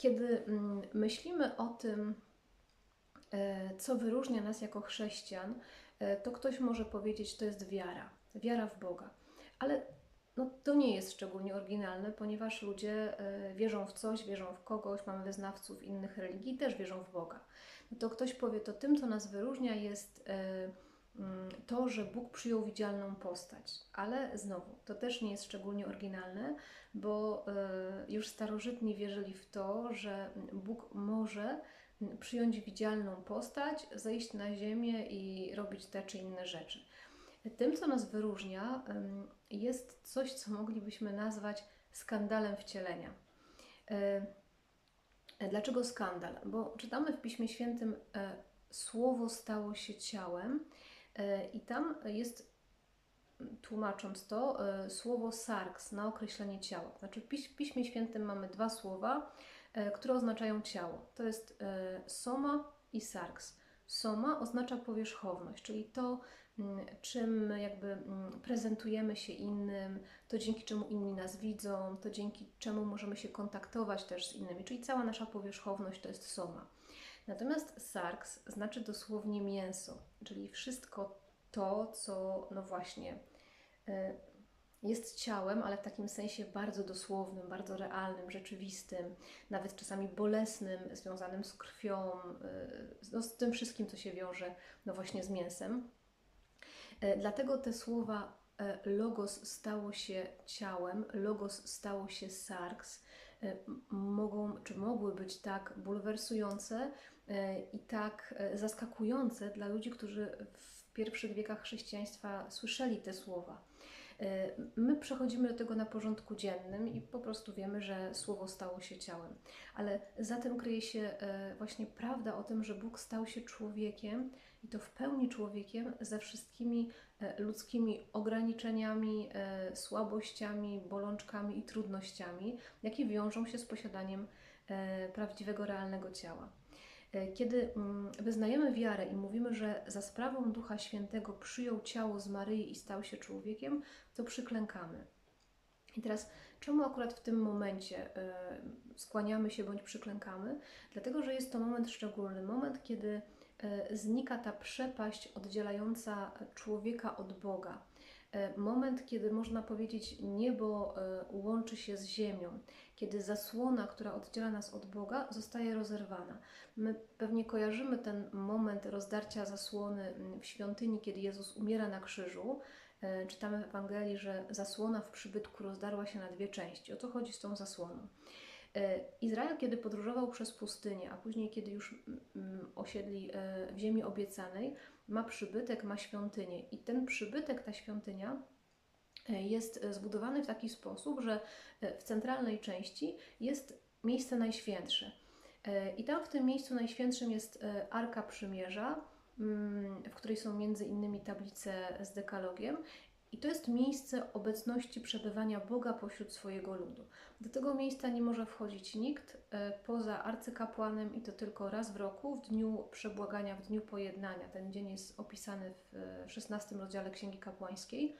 Kiedy mm, myślimy o tym, e, co wyróżnia nas jako chrześcijan, e, to ktoś może powiedzieć, to jest wiara, wiara w Boga. Ale no, to nie jest szczególnie oryginalne, ponieważ ludzie e, wierzą w coś, wierzą w kogoś, mamy wyznawców innych religii, też wierzą w Boga. No to ktoś powie, to tym, co nas wyróżnia, jest to, że Bóg przyjął widzialną postać. Ale znowu, to też nie jest szczególnie oryginalne, bo już starożytni wierzyli w to, że Bóg może przyjąć widzialną postać, zejść na ziemię i robić te czy inne rzeczy. Tym, co nas wyróżnia, jest coś, co moglibyśmy nazwać skandalem wcielenia. E, dlaczego skandal? Bo czytamy w Piśmie Świętym Słowo stało się ciałem i tam jest, tłumacząc to, słowo sarks na określenie ciała. Znaczy w Piśmie Świętym mamy dwa słowa, które oznaczają ciało. To jest soma i sarks. Soma oznacza powierzchowność, czyli to, mm, czym jakby mm, prezentujemy się innym, to dzięki czemu inni nas widzą, to dzięki czemu możemy się kontaktować też z innymi, czyli cała nasza powierzchowność to jest soma. Natomiast sarks znaczy dosłownie mięso, czyli wszystko to, co no właśnie e, jest ciałem, ale w takim sensie bardzo dosłownym, bardzo realnym, rzeczywistym, nawet czasami bolesnym, związanym z krwią, y, no, z tym wszystkim, co się wiąże no właśnie z mięsem. E, dlatego te słowa e, logos stało się ciałem, logos stało się sarks, e, mogą, czy mogły być tak bulwersujące i tak zaskakujące dla ludzi, którzy w pierwszych wiekach chrześcijaństwa słyszeli te słowa. Y, my przechodzimy do tego na porządku dziennym i po prostu wiemy, że słowo stało się ciałem. Ale za tym kryje się y, właśnie prawda o tym, że Bóg stał się człowiekiem i to w pełni człowiekiem ze wszystkimi y, ludzkimi ograniczeniami, słabościami, bolączkami i trudnościami, jakie wiążą się z posiadaniem prawdziwego, realnego ciała. E, kiedy mm, wyznajemy wiarę i mówimy, że za sprawą Ducha Świętego przyjął ciało z Maryi i stał się człowiekiem, to przyklękamy. I teraz, czemu akurat w tym momencie e, skłaniamy się bądź przyklękamy? Dlatego, że jest to moment szczególny, moment, kiedy e, znika ta przepaść oddzielająca człowieka od Boga. Moment, kiedy można powiedzieć, niebo łączy się z ziemią, kiedy zasłona, która oddziela nas od Boga, zostaje rozerwana. My pewnie kojarzymy ten moment rozdarcia zasłony w świątyni, kiedy Jezus umiera na krzyżu. E, czytamy w Ewangelii, że zasłona w przybytku rozdarła się na dwie części. O co chodzi z tą zasłoną? E, Izrael, kiedy podróżował przez pustynię, a później, kiedy już mm, mm, osiedli e, w ziemi obiecanej, ma przybytek, ma świątynię. I ten przybytek, ta świątynia, jest zbudowany w taki sposób, że w centralnej części jest miejsce najświętsze. E, I tam w tym miejscu najświętszym jest e, Arka Przymierza, mm, w której są między innymi tablice z dekalogiem. I to jest miejsce obecności przebywania Boga pośród swojego ludu. Do tego miejsca nie może wchodzić nikt e, poza arcykapłanem i to tylko raz w roku, w dniu przebłagania, w dniu pojednania. Ten dzień jest opisany w XVI rozdziale Księgi Kapłańskiej.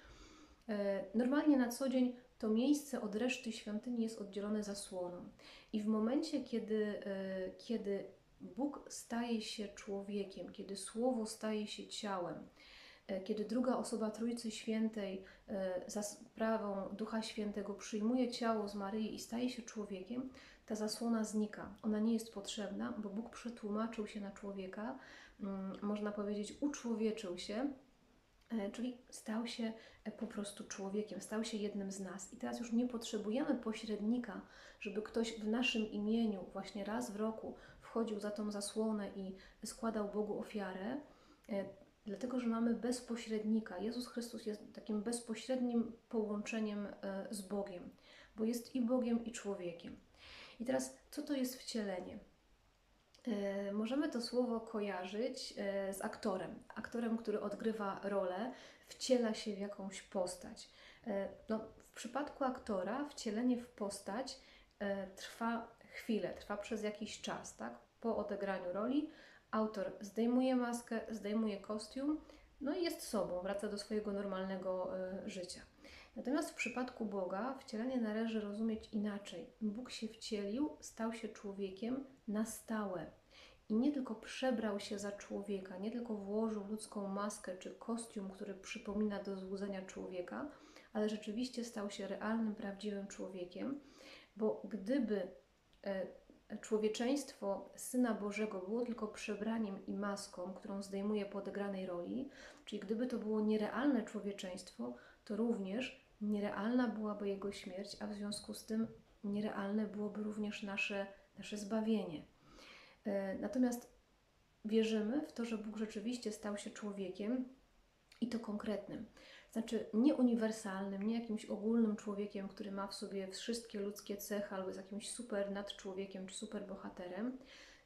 Normalnie na co dzień to miejsce od reszty świątyni jest oddzielone zasłoną. I w momencie, kiedy, e, kiedy Bóg staje się człowiekiem, kiedy Słowo staje się ciałem, e, kiedy druga osoba Trójcy Świętej e, za sprawą Ducha Świętego przyjmuje ciało z Maryi i staje się człowiekiem, ta zasłona znika. Ona nie jest potrzebna, bo Bóg przetłumaczył się na człowieka, mm, można powiedzieć, uczłowieczył się E, czyli stał się e, po prostu człowiekiem, stał się jednym z nas. I teraz już nie potrzebujemy pośrednika, żeby ktoś w naszym imieniu właśnie raz w roku wchodził za tą zasłonę i składał Bogu ofiarę, e, dlatego że mamy bezpośrednika. Jezus Chrystus jest takim bezpośrednim połączeniem z Bogiem, bo jest i Bogiem, i człowiekiem. I teraz, co to jest wcielenie? E, możemy to słowo kojarzyć e, z aktorem. Aktorem, który odgrywa rolę, wciela się w jakąś postać. E, no, w przypadku aktora wcielenie w postać trwa chwilę, trwa przez jakiś czas. Tak? Po odegraniu roli autor zdejmuje maskę, zdejmuje kostium, no i jest sobą, wraca do swojego normalnego życia. Natomiast w przypadku Boga wcielenie należy rozumieć inaczej. Bóg się wcielił, stał się człowiekiem na stałe. I nie tylko przebrał się za człowieka, nie tylko włożył ludzką maskę czy kostium, który przypomina do złudzenia człowieka, ale rzeczywiście stał się realnym, prawdziwym człowiekiem, bo gdyby e, człowieczeństwo Syna Bożego było tylko przebraniem i maską, którą zdejmuje po odegranej roli, czyli gdyby to było nierealne człowieczeństwo, to również nierealna byłaby Jego śmierć, a w związku z tym nierealne byłoby również nasze, nasze zbawienie. E, natomiast wierzymy w to, że Bóg rzeczywiście stał się człowiekiem i to konkretnym. Znaczy nie uniwersalnym, nie jakimś ogólnym człowiekiem, który ma w sobie wszystkie ludzkie cechy albo jest jakimś super nadczłowiekiem czy super bohaterem.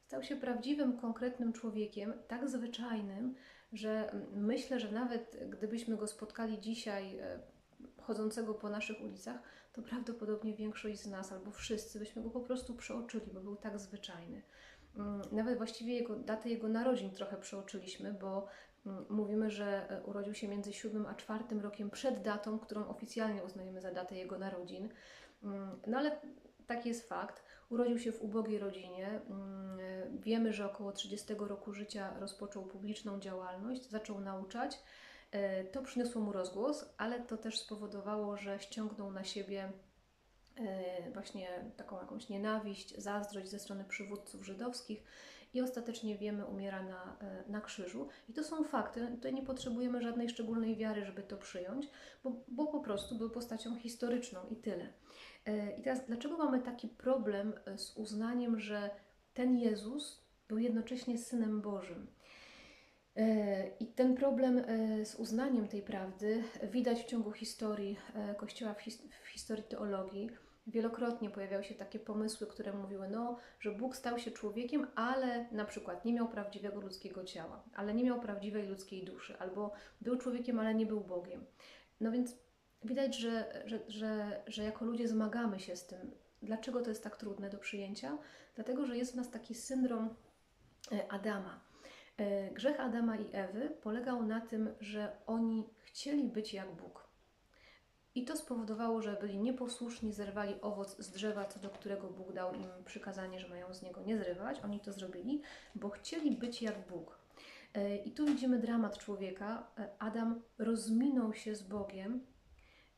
Stał się prawdziwym, konkretnym człowiekiem, tak zwyczajnym, że myślę, że nawet gdybyśmy go spotkali dzisiaj e, chodzącego po naszych ulicach, to prawdopodobnie większość z nas albo wszyscy byśmy go po prostu przeoczyli, bo był tak zwyczajny. Mm, nawet właściwie jego, datę jego narodzin trochę przeoczyliśmy, bo mówimy, że e, urodził się między 7 a 4 rokiem przed datą, którą oficjalnie uznajemy za datę jego narodzin. Mm, no ale taki jest fakt. Urodził się w ubogiej rodzinie. E, wiemy, że około 30 roku życia rozpoczął publiczną działalność, zaczął nauczać. E, to przyniosło mu rozgłos, ale to też spowodowało, że ściągnął na siebie właśnie taką jakąś nienawiść, zazdrość ze strony przywódców żydowskich i ostatecznie wiemy, umiera na, e, na krzyżu. I to są fakty. Tutaj nie potrzebujemy żadnej szczególnej wiary, żeby to przyjąć, bo, bo po prostu był postacią historyczną i tyle. E, I teraz, dlaczego mamy taki problem z uznaniem, że ten Jezus był jednocześnie Synem Bożym? I ten problem z uznaniem tej prawdy widać w ciągu historii Kościoła, w historii teologii. Wielokrotnie pojawiały się takie pomysły, które mówiły, no, że Bóg stał się człowiekiem, ale na przykład nie miał prawdziwego ludzkiego ciała, ale nie miał prawdziwej ludzkiej duszy, albo był człowiekiem, ale nie był Bogiem. No więc widać, że, że, że, że jako ludzie zmagamy się z tym. Dlaczego to jest tak trudne do przyjęcia? Dlatego, że jest w nas taki syndrom e, Adama. E, grzech Adama i Ewy polegał na tym, że oni chcieli być jak Bóg. I to spowodowało, że byli nieposłuszni, zerwali owoc z drzewa, co do którego Bóg dał im przykazanie, że mają z niego nie zrywać. Oni to zrobili, bo chcieli być jak Bóg. E, I tu widzimy dramat człowieka. E, Adam rozminął się z Bogiem,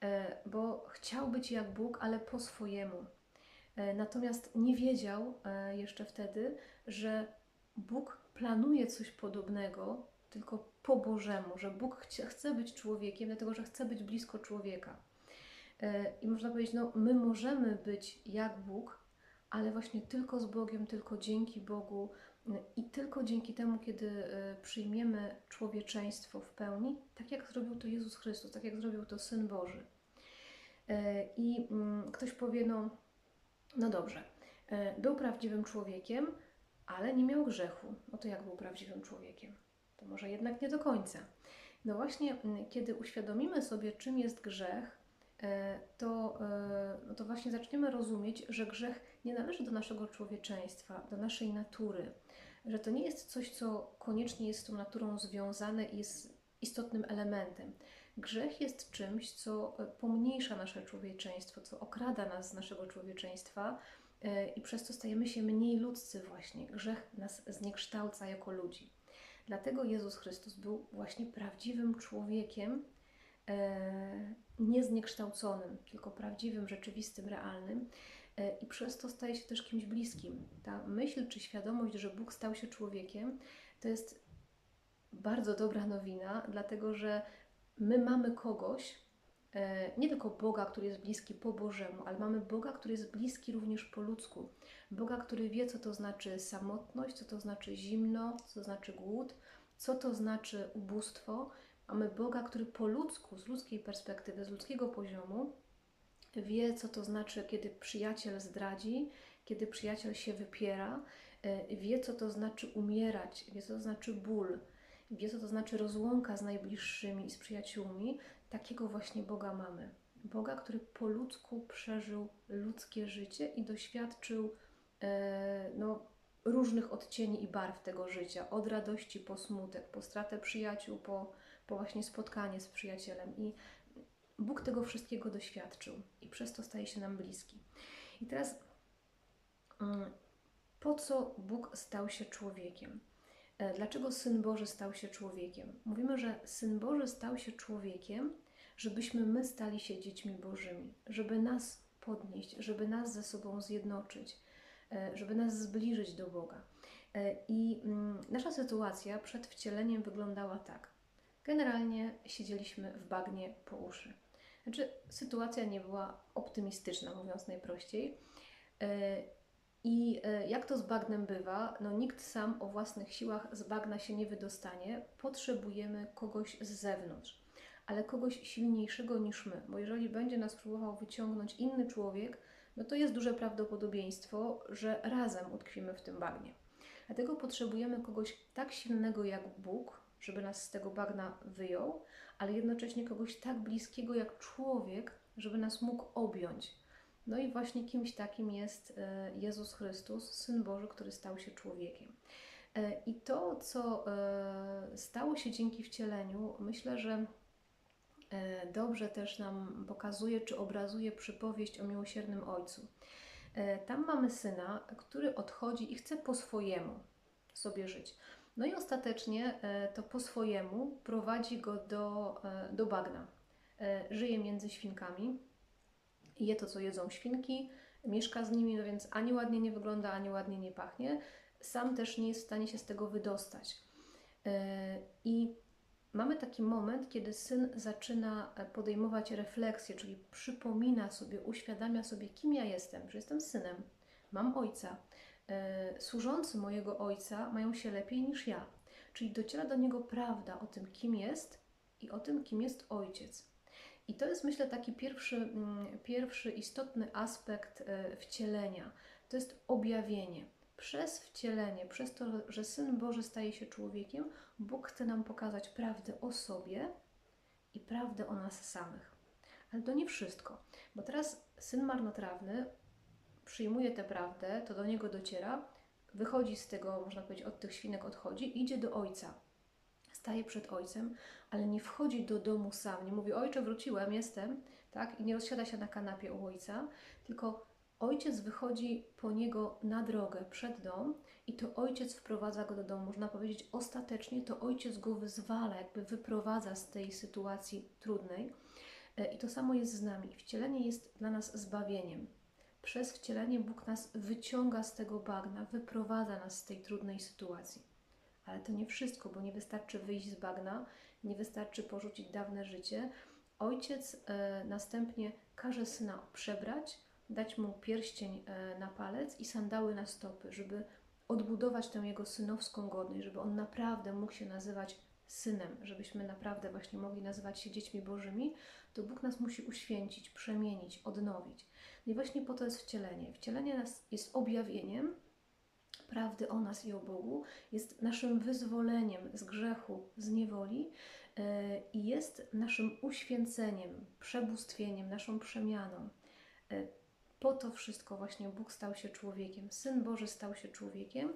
e, bo chciał być jak Bóg, ale po swojemu. Natomiast nie wiedział jeszcze wtedy, że Bóg planuje coś podobnego, tylko po Bożemu, że Bóg chce być człowiekiem, dlatego że chce być blisko człowieka. E, I można powiedzieć, no my możemy być jak Bóg, ale właśnie tylko z Bogiem, tylko dzięki Bogu e, i tylko dzięki temu, kiedy e, przyjmiemy człowieczeństwo w pełni, tak jak zrobił to Jezus Chrystus, tak jak zrobił to Syn Boży. I mm, ktoś powie, no, no dobrze, był prawdziwym człowiekiem, ale nie miał grzechu. No to jak był prawdziwym człowiekiem? To może jednak nie do końca. No właśnie, mm, kiedy uświadomimy sobie, czym jest grzech, E, to, e, no to właśnie zaczniemy rozumieć, że grzech nie należy do naszego człowieczeństwa, do naszej natury, że to nie jest coś, co koniecznie jest z tą naturą związane i jest istotnym elementem. Grzech jest czymś, co pomniejsza nasze człowieczeństwo, co okrada nas z naszego człowieczeństwa e, i przez to stajemy się mniej ludzcy właśnie. Grzech nas zniekształca jako ludzi. Dlatego Jezus Chrystus był właśnie prawdziwym człowiekiem, E, niezniekształconym, tylko prawdziwym, rzeczywistym, realnym. E, I przez to staje się też kimś bliskim. Ta myśl czy świadomość, że Bóg stał się człowiekiem, to jest bardzo dobra nowina, dlatego że my mamy kogoś, nie tylko Boga, który jest bliski po Bożemu, ale mamy Boga, który jest bliski również po ludzku. Boga, który wie, co to znaczy samotność, co to znaczy zimno, co to znaczy głód, co to znaczy ubóstwo Mamy Boga, który po ludzku, z ludzkiej perspektywy, z ludzkiego poziomu, wie, co to znaczy, kiedy przyjaciel zdradzi, kiedy przyjaciel się wypiera, e, wie, co to znaczy umierać, wie, co to znaczy ból, wie, co to znaczy rozłąka z najbliższymi i z przyjaciółmi. Takiego właśnie Boga mamy. Boga, który po ludzku przeżył ludzkie życie i doświadczył e, no, różnych odcieni i barw tego życia, od radości po smutek, po stratę przyjaciół, po po właśnie spotkanie z przyjacielem. I Bóg tego wszystkiego doświadczył i przez to staje się nam bliski. I teraz mm, po co Bóg stał się człowiekiem? E, dlaczego Syn Boży stał się człowiekiem? Mówimy, że Syn Boży stał się człowiekiem, żebyśmy my stali się dziećmi Bożymi, żeby nas podnieść, żeby nas ze sobą zjednoczyć, e, żeby nas zbliżyć do Boga. E, I mm, nasza sytuacja przed wcieleniem wyglądała tak. Generalnie siedzieliśmy w bagnie po uszy. Znaczy, sytuacja nie była optymistyczna, mówiąc najprościej. I e, jak to z bagnem bywa, no nikt sam o własnych siłach z bagna się nie wydostanie. Potrzebujemy kogoś z zewnątrz, ale kogoś silniejszego niż my, bo jeżeli będzie nas próbował wyciągnąć inny człowiek, no to jest duże prawdopodobieństwo, że razem utkwimy w tym bagnie. Dlatego potrzebujemy kogoś tak silnego jak Bóg, żeby nas z tego bagna wyjął, ale jednocześnie kogoś tak bliskiego jak człowiek, żeby nas mógł objąć no i właśnie kimś takim jest e, Jezus Chrystus, Syn Boży, który stał się człowiekiem. E, I to, co e, stało się dzięki wcieleniu, myślę, że dobrze też nam pokazuje czy obrazuje przypowieść o miłosiernym Ojcu. Tam mamy syna, który odchodzi i chce po swojemu sobie żyć. No i ostatecznie to po swojemu prowadzi go do, do bagna. Żyje między świnkami, je to, co jedzą świnki, mieszka z nimi, no więc ani ładnie nie wygląda, ani ładnie nie pachnie. Sam też nie jest w stanie się z tego wydostać. E, I mamy taki moment, kiedy syn zaczyna e, podejmować refleksję, czyli przypomina sobie, uświadamia sobie, kim ja jestem, że jestem synem, mam ojca. E, służący mojego ojca mają się lepiej niż ja. Czyli dociera do niego prawda o tym, kim jest i o tym, kim jest ojciec. I to jest, myślę, taki pierwszy, mm, pierwszy istotny aspekt e, wcielenia. To jest objawienie. Przez wcielenie, przez to, że Syn Boży staje się człowiekiem, Bóg chce nam pokazać prawdę o sobie i prawdę o nas samych. Ale to nie wszystko, bo teraz syn marnotrawny przyjmuje tę prawdę, to do niego dociera, wychodzi z tego, można powiedzieć, od tych świnek odchodzi, idzie do ojca staje przed ojcem, ale nie wchodzi do domu sam, nie mówi: Ojcze, wróciłem, jestem, tak? I nie rozsiada się na kanapie u ojca, tylko ojciec wychodzi po niego na drogę, przed dom, i to ojciec wprowadza go do domu. Można powiedzieć, ostatecznie to ojciec go wyzwala, jakby wyprowadza z tej sytuacji trudnej. E, I to samo jest z nami. Wcielenie jest dla nas zbawieniem. Przez wcielenie Bóg nas wyciąga z tego bagna, wyprowadza nas z tej trudnej sytuacji. Ale to nie wszystko, bo nie wystarczy wyjść z bagna, nie wystarczy porzucić dawne życie. Ojciec e, następnie każe syna przebrać, dać mu pierścień e, na palec i sandały na stopy, żeby odbudować tę jego synowską godność, żeby on naprawdę mógł się nazywać synem, żebyśmy naprawdę właśnie mogli nazywać się dziećmi Bożymi, to Bóg nas musi uświęcić, przemienić, odnowić. No i właśnie po to jest wcielenie. Wcielenie nas jest objawieniem, prawdy o nas i o Bogu, jest naszym wyzwoleniem z grzechu, z niewoli e, i jest naszym uświęceniem, przebóstwieniem, naszą przemianą. E, po to wszystko właśnie Bóg stał się człowiekiem, Syn Boży stał się człowiekiem,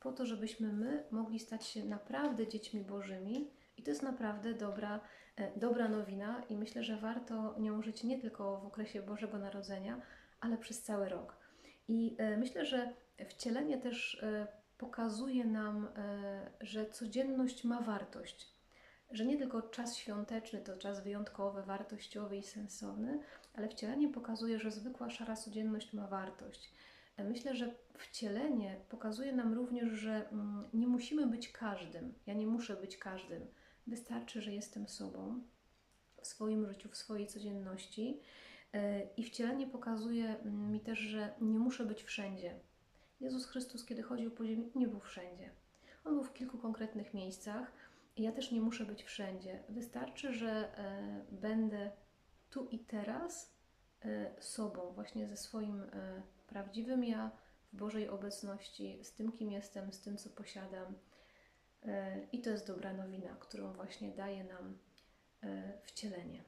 po to, żebyśmy my mogli stać się naprawdę dziećmi Bożymi. I to jest naprawdę dobra, e, dobra nowina, i myślę, że warto nią żyć nie tylko w okresie Bożego Narodzenia, ale przez cały rok. I myślę, że wcielenie też e, pokazuje nam, e, że codzienność ma wartość. Że nie tylko czas świąteczny to czas wyjątkowy, wartościowy i sensowny, ale wcielenie pokazuje, że zwykła szara codzienność ma wartość. E, myślę, że wcielenie pokazuje nam również, że mm, nie musimy być każdym. Ja nie muszę być każdym. Wystarczy, że jestem sobą w swoim życiu, w swojej codzienności. I wcielenie pokazuje mi też, że nie muszę być wszędzie. Jezus Chrystus, kiedy chodził po ziemi, nie był wszędzie. On był w kilku konkretnych miejscach ja też nie muszę być wszędzie. Wystarczy, że e, będę tu i teraz e, sobą, właśnie ze swoim e, prawdziwym ja, w Bożej obecności, z tym, kim jestem, z tym, co posiadam. E, I to jest dobra nowina, którą właśnie daje nam e, wcielenie.